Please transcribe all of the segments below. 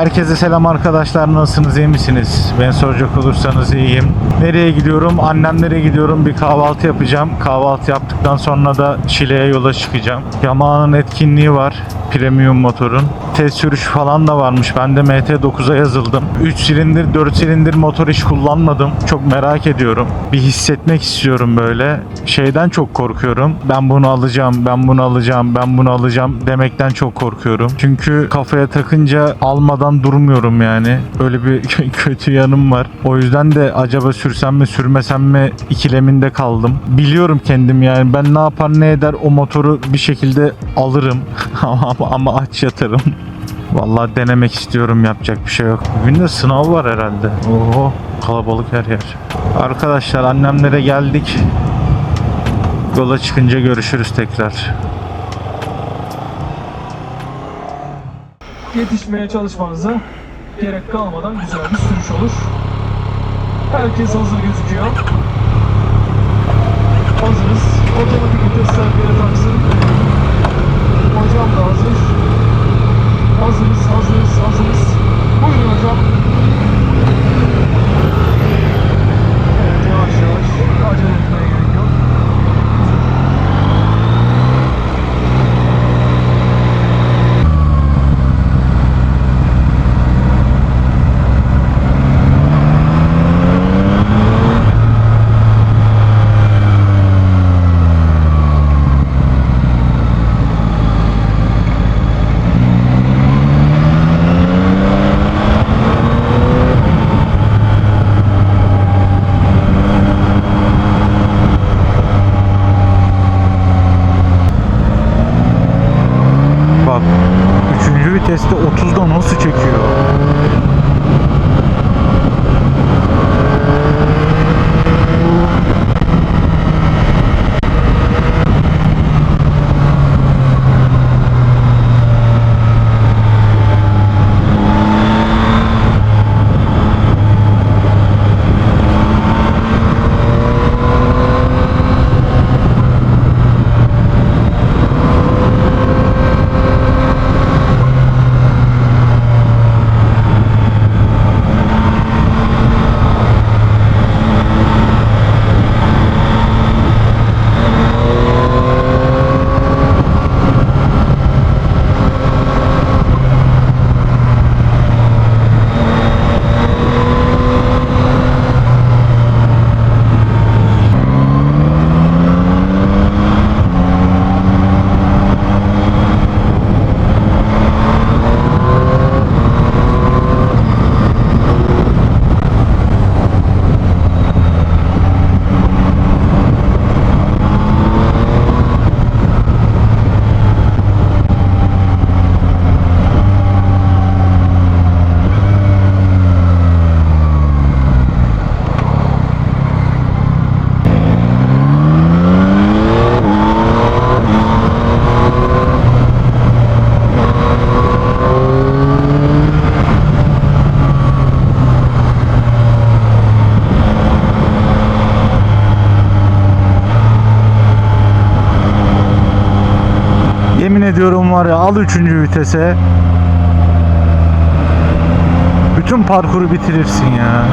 Herkese selam arkadaşlar nasılsınız iyi misiniz? Ben soracak olursanız iyiyim. Nereye gidiyorum? Annemlere gidiyorum bir kahvaltı yapacağım. Kahvaltı yaptıktan sonra da Şile'ye yola çıkacağım. Yamaha'nın etkinliği var. Premium motorun. Test sürüş falan da varmış. Ben de MT9'a yazıldım. 3 silindir 4 silindir motor hiç kullanmadım. Çok merak ediyorum. Bir hissetmek istiyorum böyle. Şeyden çok korkuyorum. Ben bunu alacağım, ben bunu alacağım, ben bunu alacağım demekten çok korkuyorum. Çünkü kafaya takınca almadan durmuyorum yani. Öyle bir kötü yanım var. O yüzden de acaba sürsem mi sürmesem mi ikileminde kaldım. Biliyorum kendim yani ben ne yapar ne eder o motoru bir şekilde alırım ama, ama aç yatarım. Vallahi denemek istiyorum yapacak bir şey yok. Bugün de sınav var herhalde. Oho kalabalık her yer. Arkadaşlar annemlere geldik. Yola çıkınca görüşürüz tekrar. yetişmeye çalışmanıza gerek kalmadan güzel bir sürüş olur. Herkes hazır gözüküyor. Hazırız. Otomatik vitesler bir yere taksın. Hocam da hazır. Hazırız, hazırız, hazırız. Buyurun hocam. Ya al 3. vitese. Bütün parkuru bitirirsin ya.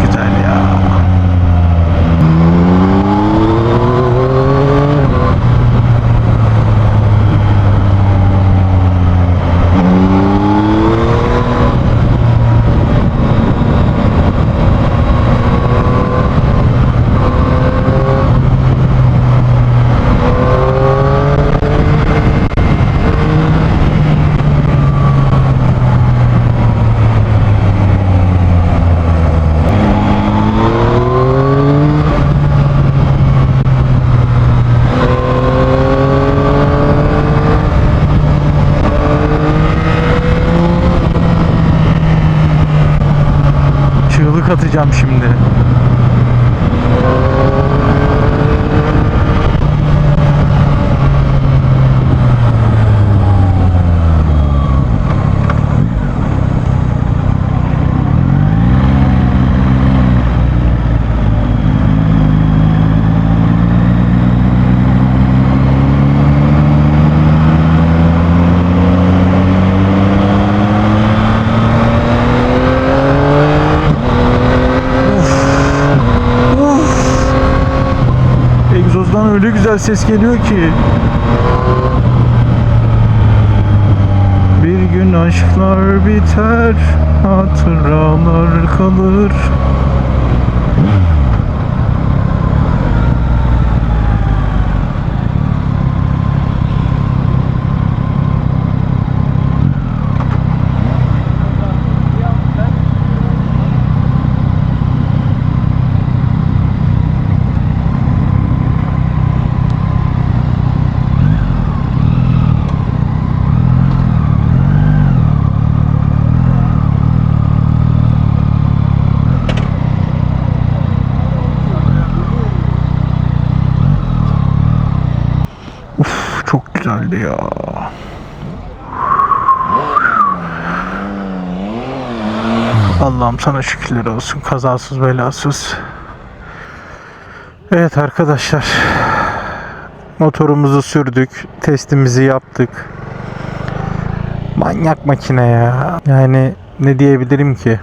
Güzel ya. Güzel ses geliyor ki. Bir gün aşklar biter, hatıralar kalır. Ya. Allah'ım sana şükürler olsun. Kazasız belasız. Evet arkadaşlar. Motorumuzu sürdük. Testimizi yaptık. Manyak makine ya. Yani ne diyebilirim ki?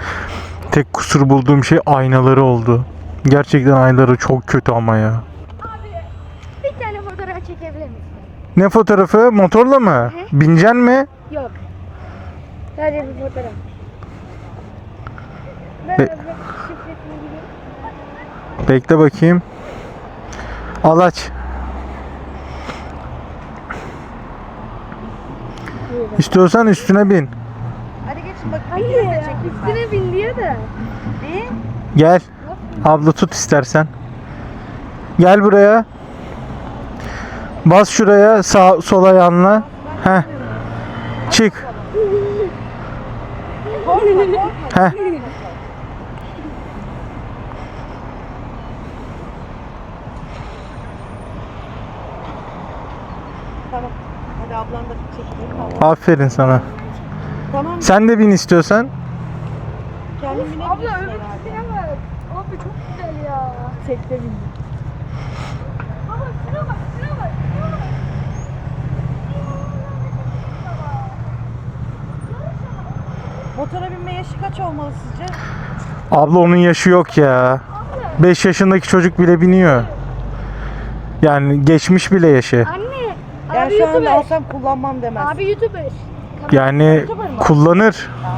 Tek kusur bulduğum şey aynaları oldu. Gerçekten aynaları çok kötü ama ya. Bir tane fotoğraf çekebilir misin? Ne fotoğrafı? Motorla mı? Bineceksin mi? Yok. Sadece bir fotoğraf. Ben Be-. Bekle bakayım. Al aç. İstiyorsan üstüne bin. Hadi geçin bak Hayır ya. Üstüne bin diyor da. Bir. Gel. Abla tut istersen. Gel buraya. Bas şuraya sağ sol ayağınla. Heh. Çık. Heh. Tamam. Hadi ablan da çekeyim. Tamam. Aferin sana. Tamam. Sen de bin istiyorsan. Kendin binebilirsin Abla herhalde. öbürsüne bak. Abi çok güzel ya. Tekte bindim. Baba şuna bak şuna bak. Şuna bak. Motora binme yaşı kaç olmalı sizce? Abla onun yaşı yok ya. 5 yaşındaki çocuk bile biniyor. Yani geçmiş bile yaşı. Anne. Abi şu anda YouTuber. alsam kullanmam demez. Abi YouTuber. Yani kullanır. Ha,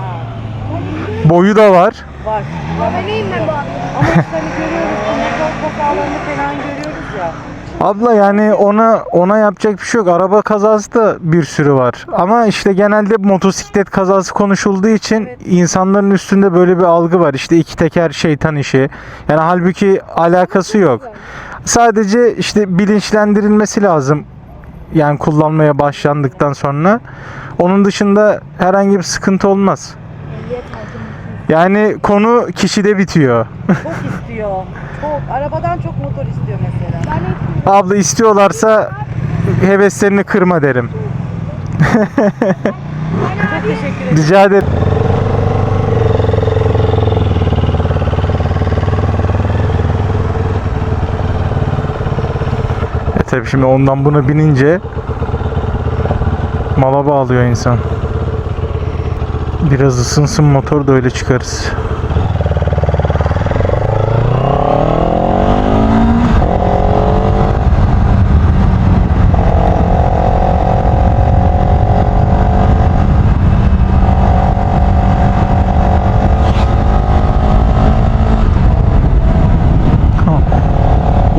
Boyu da var. var. Aboneyim ben bu abi. Ama işte hani görüyoruz. Motor kazalarını falan görüyoruz ya. Abla yani ona ona yapacak bir şey yok. Araba kazası da bir sürü var. Ama işte genelde motosiklet kazası konuşulduğu için Evet. insanların üstünde böyle bir algı var. İşte iki teker şeytan işi. Yani halbuki alakası yok. Sadece işte bilinçlendirilmesi lazım. Yani kullanmaya başlandıktan sonra. Onun dışında herhangi bir sıkıntı olmaz. Yani konu kişide bitiyor. Çok istiyor. Çok. Arabadan çok motor istiyor mesela. Ben Abla istiyorlarsa heveslerini kırma derim. Çok teşekkür ederim. Rica ederim. E tabi şimdi ondan buna binince mala bağlıyor insan. Biraz ısınsın motor da öyle çıkarız.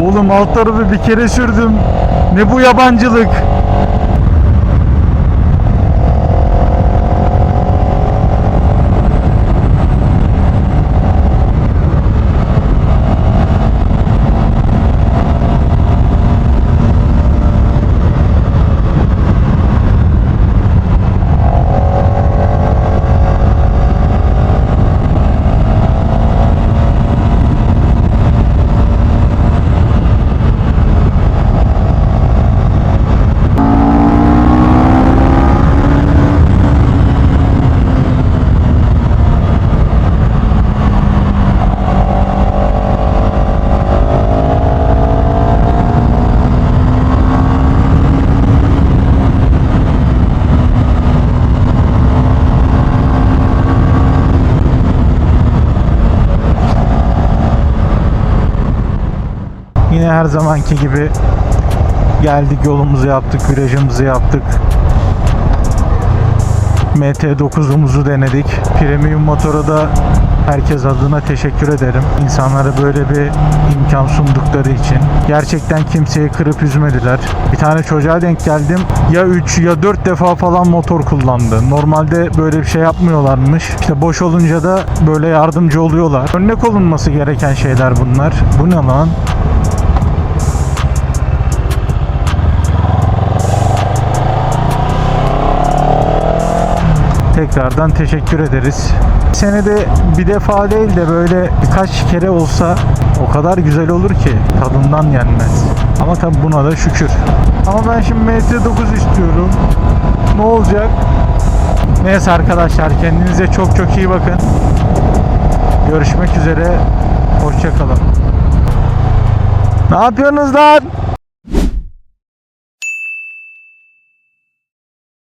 Oğlum alt tarafı bir kere sürdüm. Ne bu yabancılık? Her zamanki gibi geldik yolumuzu yaptık, virajımızı yaptık. MT9'umuzu denedik. Premium motora da herkes adına teşekkür ederim. İnsanlara böyle bir imkan sundukları için. Gerçekten kimseyi kırıp üzmediler. Bir tane çocuğa denk geldim. Ya 3 ya 4 defa falan motor kullandı. Normalde böyle bir şey yapmıyorlarmış. İşte boş olunca da böyle yardımcı oluyorlar. Örnek olunması gereken şeyler bunlar. Bu ne lan? Tekrardan teşekkür ederiz. Senede bir defa değil de böyle birkaç kere olsa o kadar güzel olur ki tadından yenmez. Ama tabi buna da şükür. Ama ben şimdi MT9 istiyorum. Ne olacak? Neyse arkadaşlar kendinize çok çok iyi bakın. Görüşmek üzere. Hoşçakalın. Ne yapıyorsunuz lan?